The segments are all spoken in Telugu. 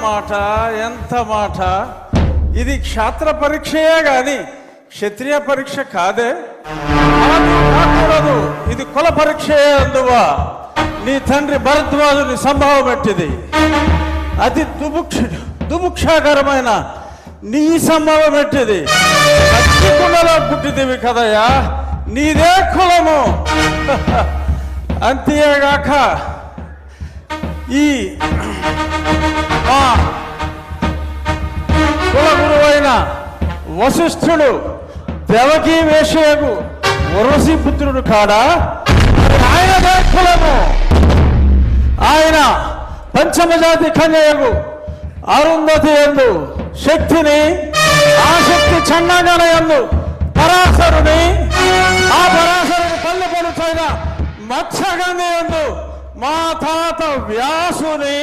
మాట ఎంత మాట? ఇది క్షాత్ర పరీక్షయే గాని క్షత్రియ పరీక్ష కాదే. కాకూడదు. ఇది కుల పరీక్షయే అందువా. నీ తండ్రి భరద్వాజుని సంభావం పెట్టింది అతి దుభుక్ష దుభుక్షాకరమైన నీ సంభవం పెట్టింది కులలో పుట్టిదివి కదయ్యా. నీదే కులము. అంతేగాక ఈ వశిష్ఠుడు దేవకీ వేషయకు వరసి పుత్రుడు కాడా? ఆయన ఆయనదే కులము ఆయన పంచమజాతి కన్యయకు అరుంధతి ఎందు శక్తిని ఆ శక్తి చన్నగన ఎందు పరాశరుని ఆ పరాశరుని పల్లె పలుచైన మత్స్యగంధి ఎందు మా తాత వ్యాసుని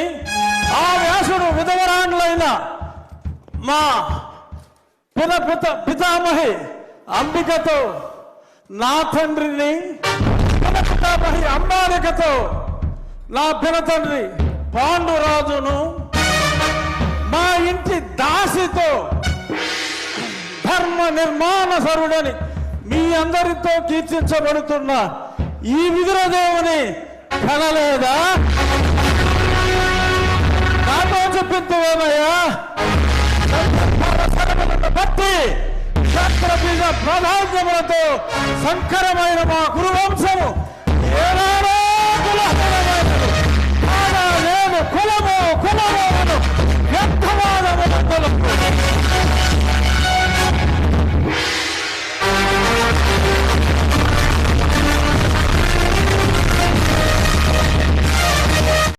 ఆ వ్యాసుడు విధవరాండ్లైన మా పిత పిత పితామహి అంబికతో నా తండ్రిని పిన పితామహి అంబాలికతో నా పినతండ్రి పాండురాజును మా ఇంటి దాసితో ధర్మ నిర్మాణ సరుడని మీ అందరితో కీర్తించబడుతున్న ఈ విదురదేవుని కనలేదా? క్షత్ర బీజ ప్రాధాన్యములతో సంకరమైన మా గురువంశము